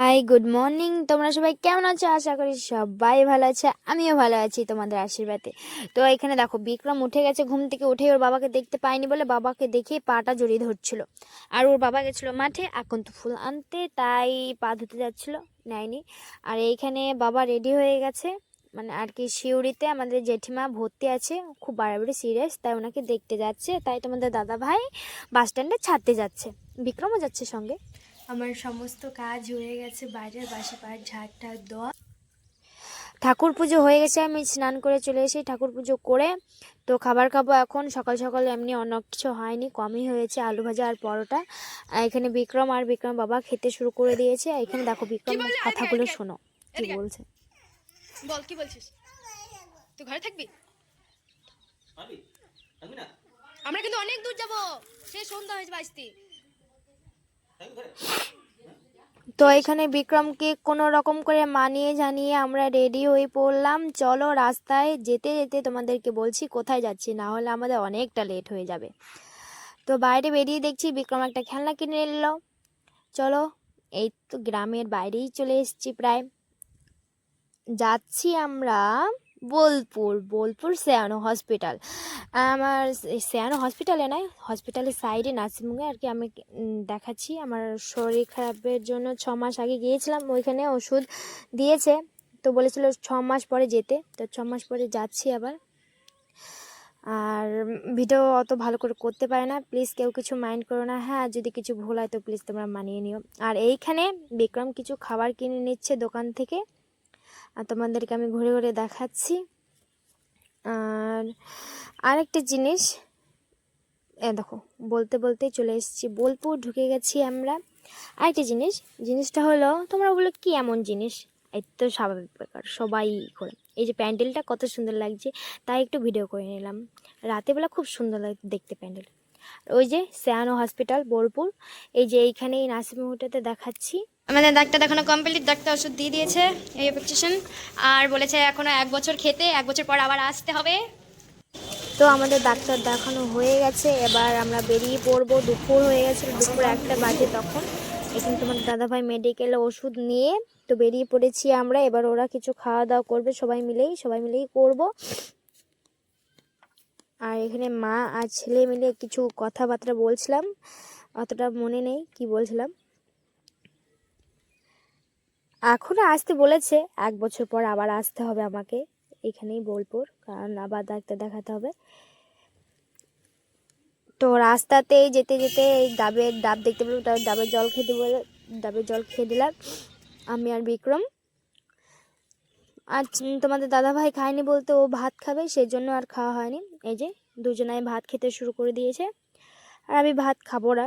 Hi good morning তোমরা সবাই কেমন আছো? আশা করি সবাই ভালো আছে। আমিও ভালো আছি তোমাদের আশীর্বাদে। তো এখানে দেখো, বিক্রম উঠে গেছে ঘুম থেকে উঠে ওর বাবাকে দেখতে পায়নি বলে বাবাকে দেখে পাটা জড়িয়ে ধরছিল। আর ওর বাবা গেছিল মাঠে এখন তো ফুল আনতে, তাই পা ধুতে যাচ্ছিল, নেয়নি। আর এইখানে বাবা রেডি হয়ে গেছে। মানে আর কি শিউরিতে আমাদের জেঠিমা ভর্তি আছে, খুব বাড়াবাড়ি সিরিয়াস, তাই ওনাকে দেখতে যাচ্ছে। তাই তোমাদের দাদা ভাই বাস স্ট্যান্ডে ছাড়তে যাচ্ছে। বিক্রমও যাচ্ছে সঙ্গে। আমার সমস্ত কাজ হয়ে গেছে বাইরের বাসি পাড় ঝাড় ঠাড় দেওয়া ঠাকুর পুজো হয়ে গেছে আমি স্নান করে চলে এসেছি ঠাকুর পুজো করে। তো খাবার খাব এখন সকাল সকাল এমনি অনেক কিছু হয়নি কমই হয়েছে আলু ভাজা আর পরোটা। আর এখানে বিক্রম আর বিক্রম বাবা খেতে শুরু করে দিয়েছে। এখানে দেখো বিক্রম কথাগুলো শোনো কি বলছে? বল কি বলছিস? তুই ঘরে থাকবি? আমরা কিন্তু অনেক দূর যাব। সে সন্ধ্যা হয়েছে বাঁচতে তো এখানে বিক্রমকে কোনো রকম করে মানিয়ে জানিয়ে আমরা রেডি হয়ে পড়লাম। চলো রাস্তায় যেতে যেতে তোমাদেরকে বলছি কোথায় যাচ্ছি, না হলে আমাদের অনেকটা লেট হয়ে যাবে। তো বাইরে বেরিয়ে দেখছি বিক্রম একটা খেলনা কিনে নিল চলো, এই তো গ্রামের বাইরেই চলে এসেছি প্রায়। যাচ্ছি আমরা বোলপুর বোলপুর সেয়ানো হসপিটাল। আমার সেয়ানো হসপিটালে নয় হসপিটালের সাইডে নার্সিংহোমে আর কি আমি দেখাচ্ছি। আমার শরীর খারাপের জন্য ছ মাস আগে গিয়েছিলাম, ওইখানে ওষুধ দিয়েছে। তো বলেছিল ছ মাস পরে যেতে, তো ছ মাস পরে যাচ্ছি আবার। আর ভিডিও অত ভালো করে করতে পারে না, প্লিজ কেউ কিছু মাইন্ড করো না। হ্যাঁ যদি কিছু ভুল হয় তো প্লিজ তোমরা মানিয়ে নিও। আর এইখানে বিক্রম কিছু খাবার কিনে নিচ্ছে দোকান থেকে। আর তোমাদেরকে আমি ঘুরে ঘুরে দেখাচ্ছি। আর আরেকটা জিনিস, এ দেখো, বলতে বলতে চলে এসেছি। বোলপুর ঢুকে গেছি আমরা। আরেকটা জিনিস, জিনিসটা হলো, তোমরা বলো কি এমন জিনিস? এই তো স্বাভাবিক ব্যাপার, সবাই করে এই যে প্যান্ডেলটা কত সুন্দর লাগছে, তাই একটু ভিডিও করে নিলাম। রাতেবেলা খুব সুন্দর লাগে দেখতে প্যান্ডেল। ওই যে শ্যানো হসপিটাল বোলপুর এই যে এইখানে এই নার্সিংহোমটাতে দেখাচ্ছি। আমাদের ডাক্তার দেখানো কমপ্লিট ডাক্তার ওষুধ দিয়ে দিয়েছে এই প্রেসক্রিপশন আর বলেছে এখনও এক বছর খেতে এক বছর পর আবার আসতে হবে। তো আমাদের ডাক্তার দেখানো হয়ে গেছে এবার আমরা বেরিয়ে পড়ব। দুপুর হয়ে গেছে দুপুর একটা বাজে তখন। এখানে তোমার দাদাভাই মেডিকেলে ওষুধ নিয়ে তো বেরিয়ে পড়েছি আমরা। এবার ওরা কিছু খাওয়া দাওয়া করবে সবাই মিলেই সবাই মিলেই করব। এখানে মা আর ছেলে মিলে কিছু কথাবার্তা বলছিলাম। অতটা মনে নেই কি বলছিলাম। এখনও আসতে বলেছে, এক বছর পর আবার আসতে হবে আমাকে। এখানেই বোলপুর, কারণ আবার ডাক্তার দেখাতে হবে। তো রাস্তাতেই যেতে যেতে এই ডাবের ডাব দেখতে পেলাম তার ডাবের জল খেতে বলে, ডাবের জল খেয়ে দিলাম। আমি আর বিক্রম। আর তোমাদের দাদা ভাই খায়নি বলতে ও ভাত খাবে সেই জন্য আর খাওয়া হয়নি। এই যে দুজনাই ভাত খেতে শুরু করে দিয়েছে। আর আমি ভাত খাব না।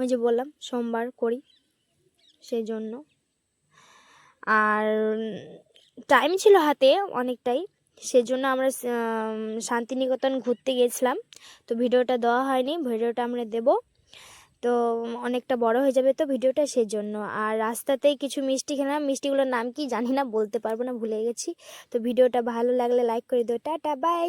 ওই যে বললাম, সোমবার করি সেই জন্য আর টাইম ছিল হাতে অনেকটাই। সেজন্য আমরা শান্তিনিকেতন ঘুরতে গিয়েছিলাম। তো ভিডিওটা দেওয়া হয়নি, ভিডিওটা আমরা দেব। তো অনেকটা বড় হয়ে যাবে তো ভিডিওটা সেজন্য। আর রাস্তাতেই কিছু মিষ্টি খেলাম। মিষ্টিগুলোর নাম কি জানি না, বলতে পারব না, ভুলে গেছি। তো ভিডিওটা ভালো লাগলে লাইক করে দিও। Tata bye